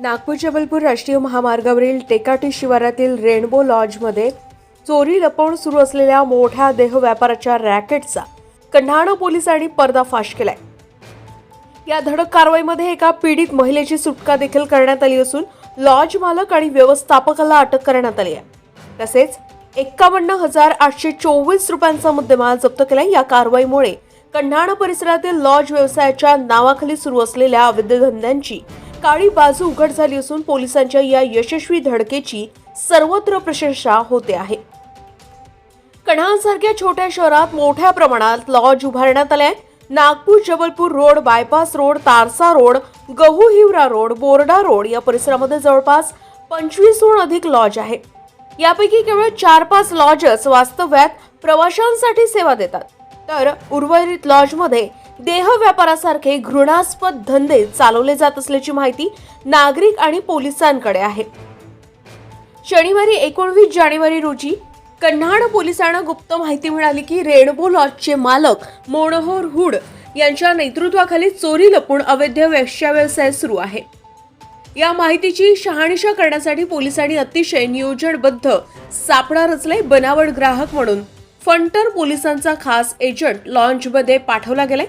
नागपूर जबलपूर राष्ट्रीय महामार्गावरील टेकाटी शिवारातील रेनबो लॉजमध्ये चोरी लपवून सुरू असलेल्या मोठ्या देह व्यापाराच्या रॅकेटचा कन्हाणा पोलिसांनी पर्दाफाश केलाय. या धडक कारवाईमध्ये एका पीडित महिलेची सुटका देखील करण्यात आली असून लॉज मालक आणि व्यवस्थापकाला अटक करण्यात आली आहे. तसेच एक्कावन्न हजार आठशे चोवीस रुपयांचा मुद्देमाल जप्त केलाय. या कारवाईमुळे कन्हाणा परिसरातील लॉज व्यवसायाच्या नावाखाली सुरू असलेल्या अवैध धंद्यांची काळी बाजू उघड झाली असून पोलिसांच्या या यशस्वी धडकेची सर्वत्र प्रशंसा होते आहे. कणांसारख्या छोट्या शहरात मोठ्या प्रमाणात लॉज उभारण्यात आले Nagpur Jabalpur road bypass road Tarsa road Gahu Hiwara road बोर्डा रोड या परिसरामध्ये जवळपास पंचवीसहून अधिक लॉज आहे. यापैकी केवळ चार पाच लॉजच वास्तव्यात प्रवाशांसाठी सेवा देतात. तर उर्वरित लॉजमध्ये देह व्यापारासारखे घृणास्पद धंदे चालवले जात असल्याची माहिती नागरिक आणि पोलिसांकडे आहे. शनिवारी एकोणवीस जानेवारी रोजी कन्हाड पोलिसांना गुप्त माहिती मिळाली की रेनबो लॉजचे मालक मोनोहर हुड यांच्या नेतृत्वाखाली चोरी लपून अवैध व्यवसाय सुरू आहे. या माहितीची शहानिशा करण्यासाठी पोलिसांनी अतिशय नियोजनबद्ध सापडा रचले बनावट ग्राहक म्हणून फंटर पोलिसांचा खास एजंट लॉन्चमध्ये पाठवला गेलाय.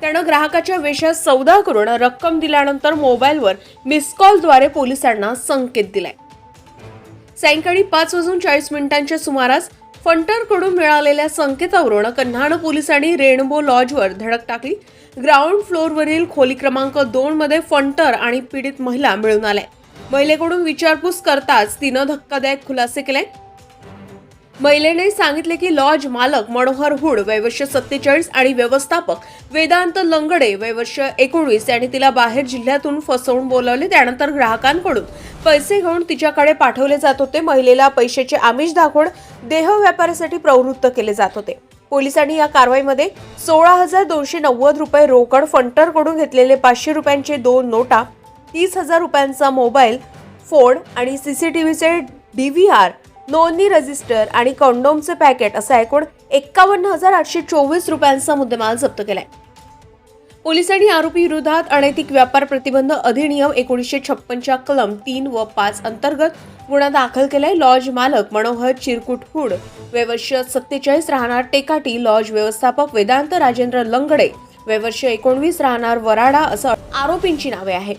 त्यानं ग्राहकाच्या वेशात सौदा करून रक्कम दिल्यानंतर मोबाईलवर मिस कॉलद्वारे पोलिसांना संकेत दिलाय. सायंकाळी पाच वाजून चाळीस मिनिटांच्या सुमारास फंटरकडून मिळालेल्या संकेतावरून कन्हाण पोलिसांनी रेनबो लॉजवर धडक टाकली. ग्राउंड फ्लोअरवरील खोली क्रमांक दोन मध्ये फंटर आणि पीडित महिला मिळून आल्या. महिलेकडून विचारपूस करताच तिनं धक्कादायक खुलासे केले. महिलेने सांगितले की लॉज मालक मनोहर हुड वैवर्ष सत्तेचाळीस आणि व्यवस्थापक वेदांत लंगडे वैवर्ष एकोणवीस यांनी तिला बाहेर जिल्ह्यातून फसवून बोलावले. त्यानंतर ग्राहकांकडून पैसे घेऊन तिच्याकडे पाठवले जात होते. महिलेला पैशाचे आमिष दाखवून देह व्यापारासाठी प्रवृत्त केले जात होते. पोलिसांनी या कारवाईमध्ये सोळा हजार दोनशे नव्वद रुपये रोकड फंटरकडून घेतलेले पाचशे रुपयांचे दोन नोटा तीस हजार रुपयांचा मोबाईल फोन आणि सीसीटीव्हीचे आर नोंदणी रजिस्टर आणि कॉन्डोमचे पॅकेट असा एकूण एक्कावन्न हजार आठशे चोवीस रुपयांचा मुद्देमाल जप्त केलाय. पोलिसांनी आरोपी विरोधात अनैतिक व्यापार प्रतिबंध अधिनियम एकोणीसशे छप्पनच्या कलम तीन व पाच अंतर्गत गुन्हा दाखल केलाय. लॉज मालक मनोहर चिरकुट हुड वयवर्ष सत्तेचाळीस राहणार टेकाटी लॉज व्यवस्थापक वेदांत राजेंद्र लंगडे वयवर्ष एकोणवीस राहणार वराडा असं आरोपींची नावे आहे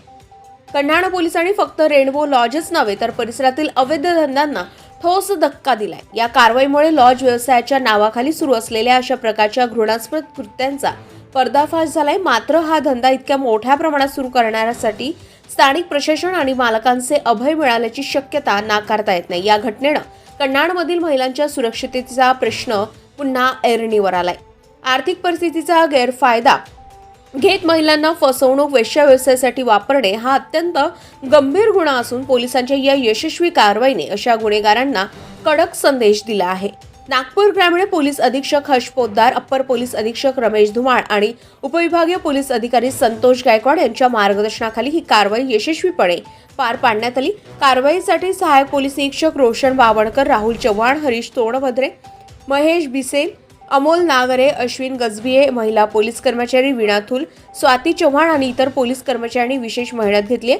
कन्हाणा पोलिसांनी फक्त रेनबो लॉजच नव्हे तर परिसरातील अवैध धंद्यांना ठोस धक्का दिलाय. या कारवाईमुळे लॉज व्यवसायाच्या नावाखाली सुरू असलेल्या अशा प्रकारच्या घृणास्पद कृत्यांचा पर्दाफाश झालाय. मात्र हा धंदा इतक्या मोठ्या प्रमाणात सुरू करण्यासाठी स्थानिक प्रशासन आणि मालकांचे अभय मिळाल्याची शक्यता नाकारता येत नाही. या घटनेनं कन्नाडमधील महिलांच्या सुरक्षिततेचा प्रश्न पुन्हा ऐरणीवर आलाय. आर्थिक परिस्थितीचा गैरफायदा घेत महिलांना फसवणूक वेश्या व्यवसायासाठी वापरणे हा अत्यंत गंभीर गुन्हा असून पोलिसांच्या या यशस्वी कारवाईने अशा गुन्हेगारांना कडक संदेश दिला आहे. नागपूर ग्रामीण पोलीस अधीक्षक हर्ष पोद्दार अप्पर पोलीस अधीक्षक रमेश धुमाळ आणि उपविभागीय पोलीस अधिकारी संतोष गायकवाड यांच्या मार्गदर्शनाखाली ही कारवाई यशस्वीपणे पार पाडण्यात आली. कारवाईसाठी सहाय्यक पोलीस निरीक्षक रोशन बावणकर राहुल चव्हाण हरीश तोडभद्रे महेश बिसेल अमोल नागरे अश्विन गजबिये महिला पोलीस कर्मचारी वीणा थुल स्वाती चव्हाण आणि इतर पोलीस कर्मचाऱ्यांनी विशेष मेहनत घेतली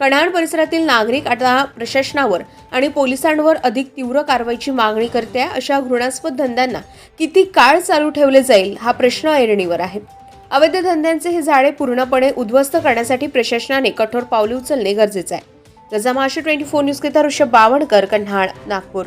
कणाड परिसरातील नागरिक आता प्रशासनावर आणि पोलिसांवर अधिक तीव्र कारवाईची मागणी करते आहे अशा घृणास्पद धंद्यांना किती काळ चालू ठेवले जाईल हा प्रश्न ऐरणीवर आहे. अवैध धंद्यांचे हे झाडे पूर्णपणे उद्ध्वस्त करण्यासाठी प्रशासनाने कठोर पावले उचलणे गरजेचे आहे. गजा महाराष्ट्र ट्वेंटी फोर न्यूजकरिता ऋषभ बावणकर कन्हाळ नागपूर.